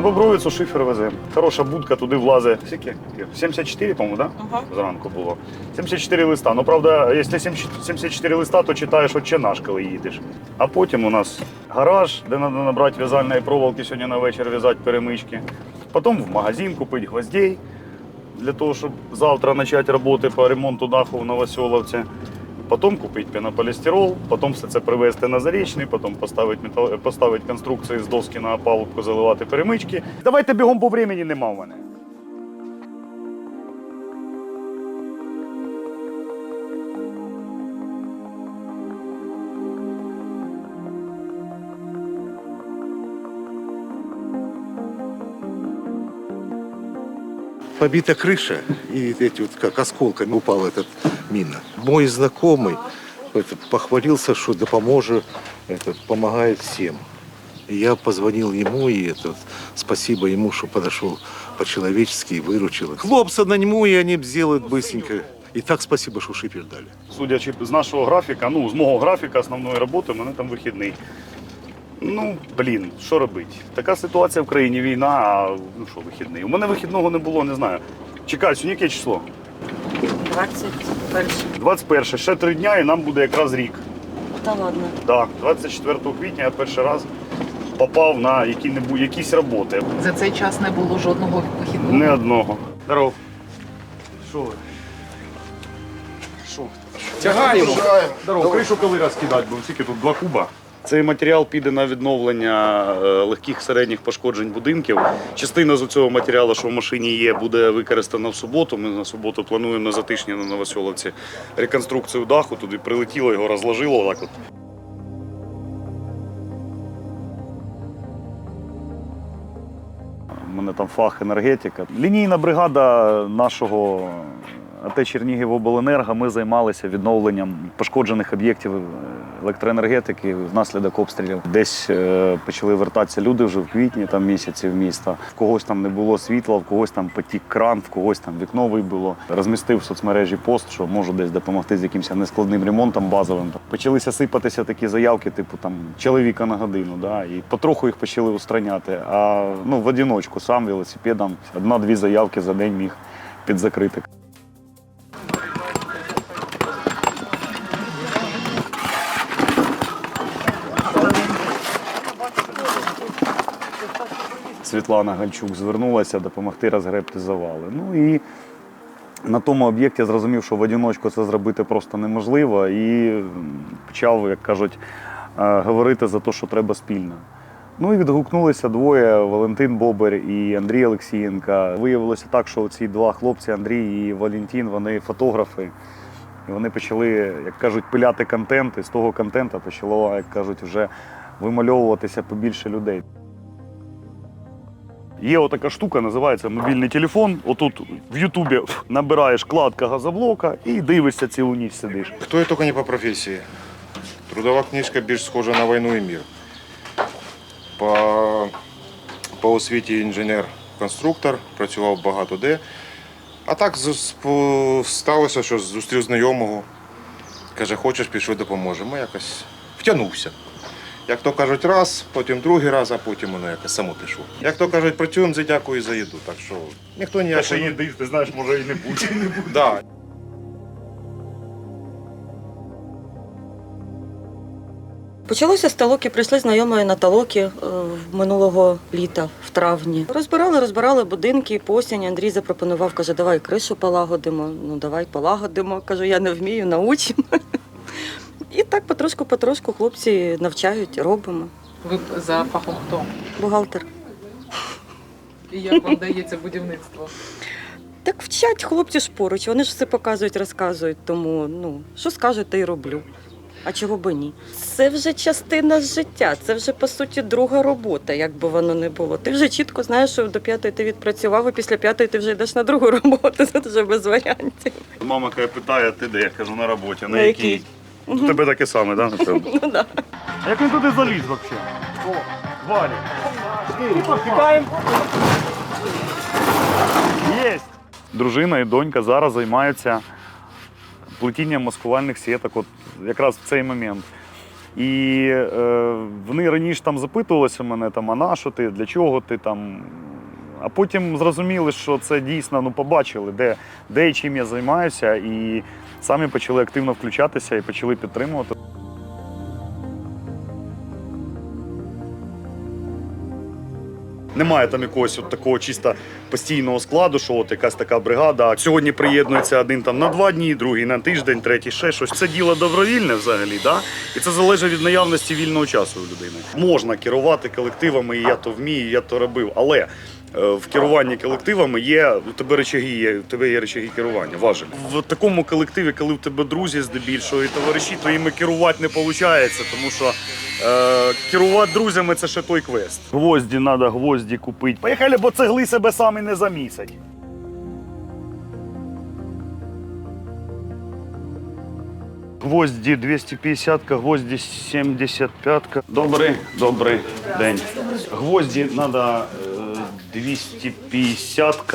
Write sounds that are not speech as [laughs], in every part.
На Бобровицю шифер веземо. Хороша будка, туди влазить. Скільки? 74, по-моєму, так? Ага. Зранку було. 74 листа. Ну, правда, якщо 74 листа, то читаєш отче наш, коли їдеш. А потім у нас гараж, де треба набрати в'язальної проволоки сьогодні на вечір в'язати перемички. Потім в магазин купити гвоздей для того, щоб завтра почати роботи по ремонту даху в Новоселовці. Потім купити пенополістирол, потім все це привезти на зарічний, потім поставити, метал... поставити конструкції з доски на опалубку, заливати перемички. Давайте бігом по времени нема в мене. побита крыша, и эти вот как осколками упала эта мина. Мой знакомый это, похвалился, что да поможет, этот, помогает всем. И я позвонил ему, и этот, спасибо ему, что подошел по-человечески и выручил. Хлопцы на нему, и они сделают быстренько. И так спасибо, что шипер дали. Судячи з нашого графіка, ну, з мого графіка основної роботи, у мене там вихідний. Ну, блін, що робити? Така ситуація в країні, війна, а ну що вихідний? У мене вихідного не було, не знаю. Чекай, сьогодні яке число? 21. 21, ще три дня і нам буде якраз рік. Та ладно. Так, 24 квітня я перший раз попав на які-небудь якісь роботи. За цей час не було жодного вихідного. Не одного. Здоров. Що ви? Що? Тягаємо. Здорово, кришу коли розкидати, бо тільки тут два куба. Цей матеріал піде на відновлення е, легких середніх пошкоджень будинків. Частина з цього матеріалу, що в машині є, буде використана в суботу. Ми на суботу плануємо на затишні на Новоселовці реконструкцію даху. Туди прилетіло, його розложило. Так от. У мене там фах енергетика. Лінійна бригада нашого АТ Чернігівобленерго. Ми займалися відновленням пошкоджених об'єктів е, електроенергетики внаслідок обстрілів. Десь е, почали вертатися люди вже в квітні там місяці в міста. В когось там не було світла, в когось там потік кран, в когось там вікно вибило. Розмістив в соцмережі пост, що можу десь допомогти з якимось нескладним ремонтом базовим. Почалися сипатися такі заявки, типу там чоловіка на годину. Да? І потроху їх почали устраняти. А ну в одиночку сам велосипедом одна-дві заявки за день міг підзакрити. Світлана Гальчук звернулася допомогти розгребти завали. Ну і на тому об'єкті зрозумів, що в одиночку це зробити просто неможливо, і почав, як кажуть, е, говорити за те, що треба спільно. Ну і відгукнулися двоє: Валентин Бобер і Андрій Олексієнка. Виявилося так, що ці два хлопці, Андрій і Валентин, вони фотографи. І вони почали, як кажуть, пиляти контент, і з того контенту почало, як кажуть, вже вимальовуватися побільше людей. Є отака штука, називається мобільний телефон. Отут в Ютубі набираєш кладка газоблока і дивишся цілу ніч сидиш. Хто я тільки не по професії. Трудова книжка більш схожа на війну і мір. По, по освіті інженер-конструктор, працював багато де. А так сталося, що зустрів знайомого. Каже, хочеш, пішли допоможемо. Якось втягнувся. Як то кажуть, раз, потім другий раз, а потім воно якось само пішло. Як то кажуть, працюємо за дякую за їду. Так що ніхто ніяк. що їдиш, ти знаєш, може і не буде. Да, Почалося з талоки, прийшли знайомі на талоки е, минулого літа, в травні. Розбирали, розбирали будинки. По осені Андрій запропонував, каже, давай кришу полагодимо. Ну давай полагодимо. Кажу, я не вмію, научимо. І так потрошку-потрошку хлопці навчають, робимо. Ви за фахом хто? Бухгалтер. І як вам дається будівництво? Так вчать хлопці ж поруч, вони ж все показують, розказують. Тому ну що скажуть, те й роблю. А чого би ні? Це вже частина життя, це вже по суті друга робота, як би воно не було. Ти вже чітко знаєш, що до п'ятої ти відпрацював, і після п'ятої ти вже йдеш на другу [laughs] роботу. Це вже без варіантів. Мама каже, питає, ти де? Я кажу, на роботі. На, На якій? У тебе таке саме, [laughs] так? Ну да. А як він туди заліз взагалі? О, Валя. Єсть. Дружина і донька зараз займаються плетінням маскувальних сіток, от якраз в цей момент. І е, вони раніше там запитувалися мене, там, а на що ти, для чого ти там. А потім зрозуміли, що це дійсно ну, побачили, де, де і чим я займаюся, і самі почали активно включатися і почали підтримувати. Немає там якогось от такого чисто постійного складу, що от якась така бригада. Сьогодні приєднується один там на два дні, другий на тиждень, третій ще щось. Це діло добровільне взагалі, да? і це залежить від наявності вільного часу у людини. Можна керувати колективами, і я то вмію, і я то робив. Але в керуванні колективами є у тебе речаги, є, у тебе є речаги керування, важель. В такому колективі, коли в тебе друзі здебільшого і товариші, то іми керувати не виходить, тому що е, керувати друзями це ще той квест. Гвозді треба гвозді купити. Поїхали, бо цегли себе самі не замісять. Гвозді 250, гвозді 75. Добрий, добрий день. Гвозді треба 250.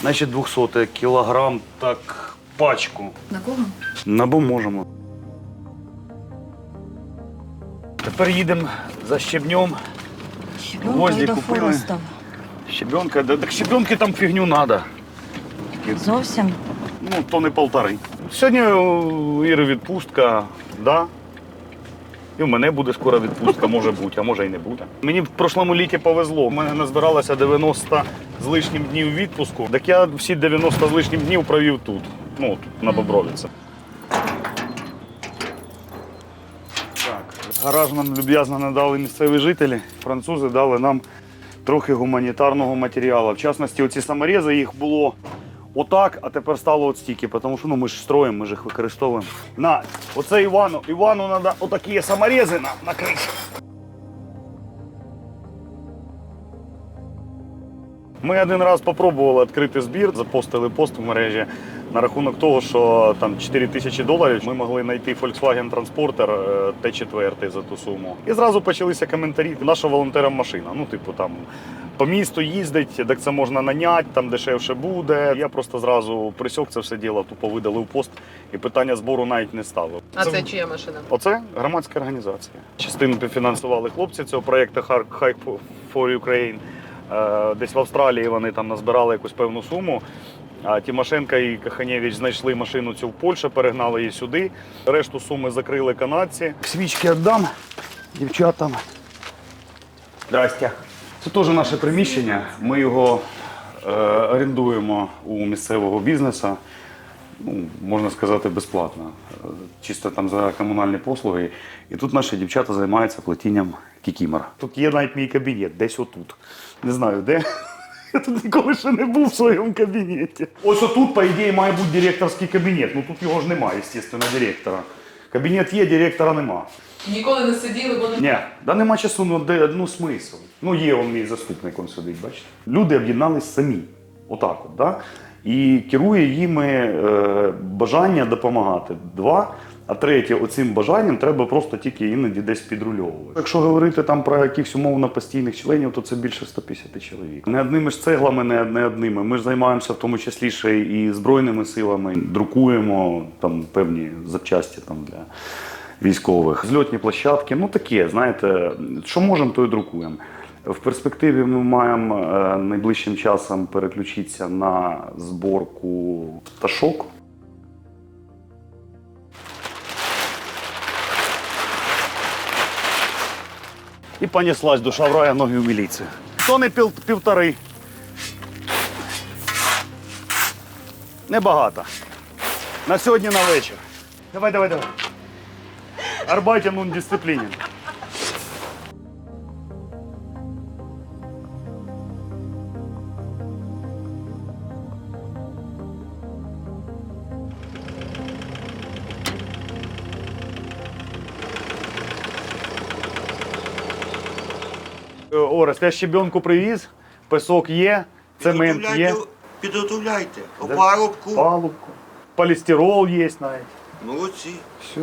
Значить 200 кілограм, так пачку. На кого? На бо можемо. Тепер їдемо за щебнем. Гвозді купили. Щебенка, да, так щебенки там фігню треба. Зовсім. Ну, то не полтори. Сьогодні у Іри відпустка, да. І в мене буде скоро відпустка, може бути, а може і не буде. Мені в прошлому літі повезло. У мене назбиралося 90 з лишнім днів відпуску. Так я всі 90 з лишнім днів провів тут, ну, тут, на Бобровіці. Так, гараж нам люб'язно надали місцеві жителі. Французи дали нам трохи гуманітарного матеріалу. В частності, оці саморези їх було отак, а тепер стало от стільки, тому що ну, ми ж строїмо, ми ж їх використовуємо. На, оце Івану. Івану треба отакі саморези на, накрити. Ми один раз спробували відкрити збір, запостили пост в мережі на рахунок того, що там 4 тисячі доларів ми могли знайти Volkswagen Transporter е, Т4 за ту суму. І зразу почалися коментарі. Наша волонтерам машина. Ну, типу, там по місту їздить, так це можна наняти, там дешевше буде. Я просто зразу присьок це все діло, тупо видалив пост і питання збору навіть не ставив. А це чия машина? Оце громадська організація. Частину фінансували хлопці цього проєкту Hike for Ukraine. Е, Десь в Австралії вони там назбирали якусь певну суму. А Тимошенко і Каханєвич знайшли машину цю в Польщі, перегнали її сюди. Решту суми закрили канадці. Свічки віддам дівчатам. Здрасте. Це теж наше приміщення. Ми його е, орендуємо у місцевого бізнесу ну, можна сказати, безплатно. Е, Чисто там за комунальні послуги. І тут наші дівчата займаються плетінням кікімор. Тут є навіть мій кабінет, десь отут. Не знаю де. Я тут ніколи ще не був в своєму кабінеті. Ось отут, по ідеї, має бути директорський кабінет. Ну тут його ж немає, звісно, директора. Кабінет є, директора нема. Ніколи не сиділи, бо не Ні, да нема часу, ну де ну смисл. Ну є он мій заступник, он сидить, бачите. Люди об'єднались самі. Отак от, да? І керує їми е, бажання допомагати. Два. А третє, оцим бажанням треба просто тільки іноді десь підрульовувати. Якщо говорити там про якихось умовно постійних членів, то це більше 150 чоловік. Не одними ж цеглами, не, не одними. Ми ж займаємося в тому числі ще і збройними силами, друкуємо там певні запчасті там для військових, зльотні площадки. Ну таке, знаєте, що можемо, то і друкуємо. В перспективі ми маємо е, найближчим часом переключитися на зборку пташок. І понеслась душа в рая, ноги в міліцію. То не пів, півтори. Небагато. На сьогодні на вечір. Давай, давай, давай. Он дисциплінен. Е, Орес, я щебенку привіз, песок є, цемент є, Підготовляйте опарубку. палубку, полістирол є навіть. Молодці. Все.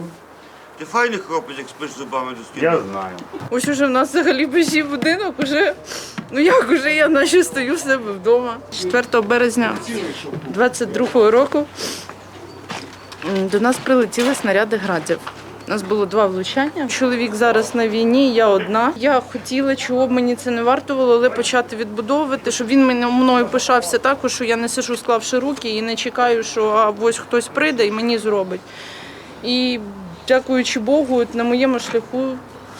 Ти файний хлопець, як спиш зубами до стіни. Я знаю. Ось уже в нас взагалі бежі будинок, уже, ну як уже я наче стою в себе вдома. 4 березня 22-го року до нас прилетіли снаряди градів. У нас було два влучання. Чоловік зараз на війні, я одна. Я хотіла, чого б мені це не вартувало, але почати відбудовувати, щоб він мене мною пишався також, що я не сижу, склавши руки і не чекаю, що а, ось хтось прийде і мені зробить. І дякуючи Богу, на моєму шляху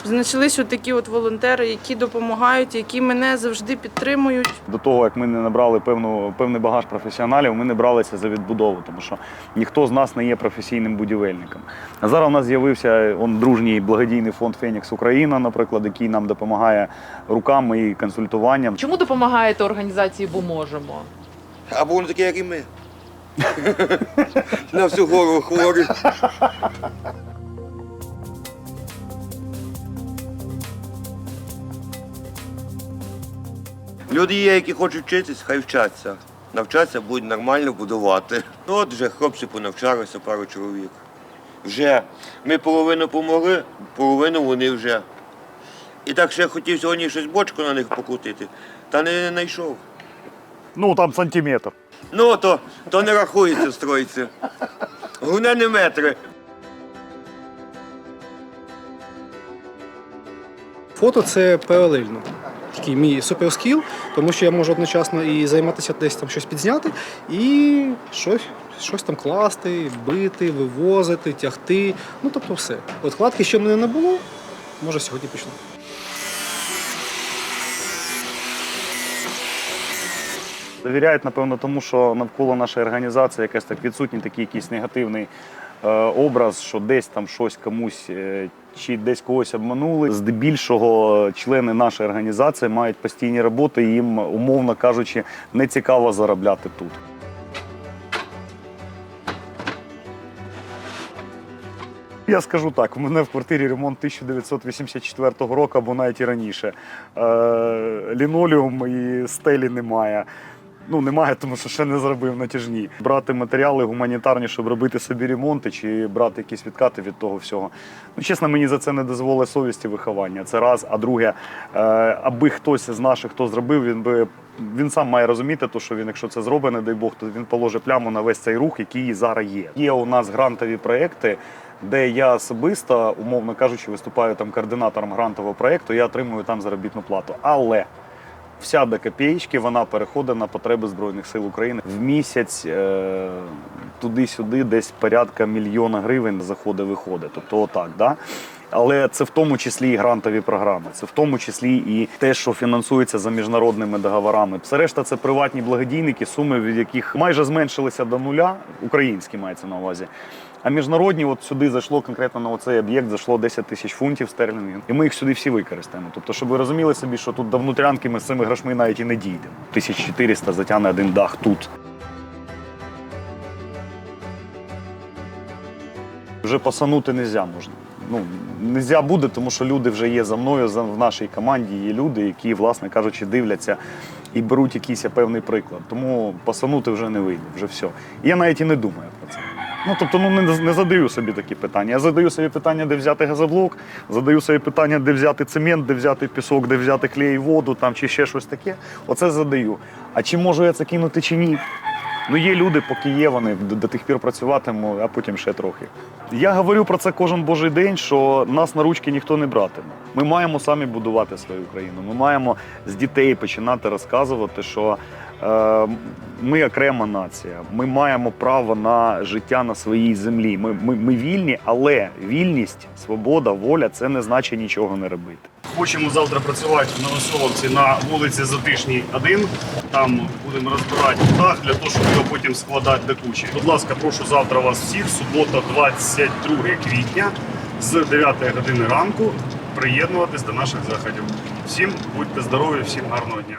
знайшлися такі от волонтери, які допомагають, які мене завжди підтримують. До того, як ми не набрали певну, певний багаж професіоналів, ми не бралися за відбудову, тому що ніхто з нас не є професійним будівельником. А зараз у нас з'явився он, дружній благодійний фонд Фенікс Україна, наприклад, який нам допомагає руками і консультуванням. Чому допомагаєте організації, бо можемо? Або вони такі, як і ми. [laughs] На всю гору хворі. Люди є, які хочуть вчитись, хай вчаться. Навчаться будуть нормально будувати. Ну от вже хлопці понавчалися, пару чоловік. Вже ми половину помогли, половину вони вже. І так ще хотів сьогодні щось бочку на них покрутити, та не знайшов. Ну там сантиметр. Ну, то, то не рахується стройці. Головне не метри. Фото це паралельно. Такий мій суперскіл, тому що я можу одночасно і займатися десь там щось підзняти, і щось, щось там класти, бити, вивозити, тягти. Ну тобто все. От кладки ще мене не було, може сьогодні почну. Довіряють, напевно, тому що навколо нашої організації якась так відсутній такий якийсь негативний образ, що десь там щось комусь е, чи десь когось обманули. Здебільшого члени нашої організації мають постійні роботи, і їм, умовно кажучи, не цікаво заробляти тут. Я скажу так, у мене в квартирі ремонт 1984 року або навіть і раніше. Е, лінолеум і стелі немає. Ну, немає, тому що ще не зробив натяжні. Брати матеріали гуманітарні, щоб робити собі ремонти, чи брати якісь відкати від того всього. Ну, чесно, мені за це не дозволить совісті виховання. Це раз. А друге, е, аби хтось з наших хто зробив, він би він сам має розуміти, то, що він, якщо це зробить, не дай Бог, то він положить пляму на весь цей рух, який зараз є. Є у нас грантові проекти. Де я особисто, умовно кажучи, виступаю там координатором грантового проєкту, я отримую там заробітну плату. Але вся до копієчки вона переходить на потреби Збройних сил України. В місяць е, туди-сюди десь порядка мільйона гривень заходить-виходить. Тобто отак, да? Але це в тому числі і грантові програми, це в тому числі і те, що фінансується за міжнародними договорами. Все решта це приватні благодійники, суми від яких майже зменшилися до нуля, українські мається на увазі. А міжнародні, от сюди зайшло конкретно на цей об'єкт, зайшло 10 тисяч фунтів стерлінгів, і ми їх сюди всі використаємо. Тобто, щоб ви розуміли собі, що тут до внутрянки ми з цими грошми навіть і не дійдемо. 1400 затягне один дах тут. Вже посанути не можна. Ну, нельзя буде, тому що люди вже є за мною, в нашій команді є люди, які, власне кажучи, дивляться і беруть якийсь певний приклад. Тому посанути вже не вийде, вже все. І я навіть і не думаю. Ну, тобто, ну не, не задаю собі такі питання. Я задаю собі питання, де взяти газоблок, задаю собі питання, де взяти цемент, де взяти пісок, де взяти клей, воду там, чи ще щось таке. Оце задаю. А чи можу я це кинути чи ні? Ну, є люди, поки є, вони до, тих пір працюватиму, а потім ще трохи. Я говорю про це кожен божий день, що нас на ручки ніхто не братиме. Ми маємо самі будувати свою країну. Ми маємо з дітей починати розказувати, що ми окрема нація. Ми маємо право на життя на своїй землі. Ми, ми, ми вільні, але вільність, свобода, воля це не значить нічого не робити. Хочемо завтра працювати в Новоселовці на вулиці Затишній 1. Там будемо розбирати дах для того, щоб його потім складати до кучі. Будь ласка, прошу завтра вас всіх, субота, 22 квітня з 9 години ранку приєднуватись до наших заходів. Всім будьте здорові, всім гарного дня.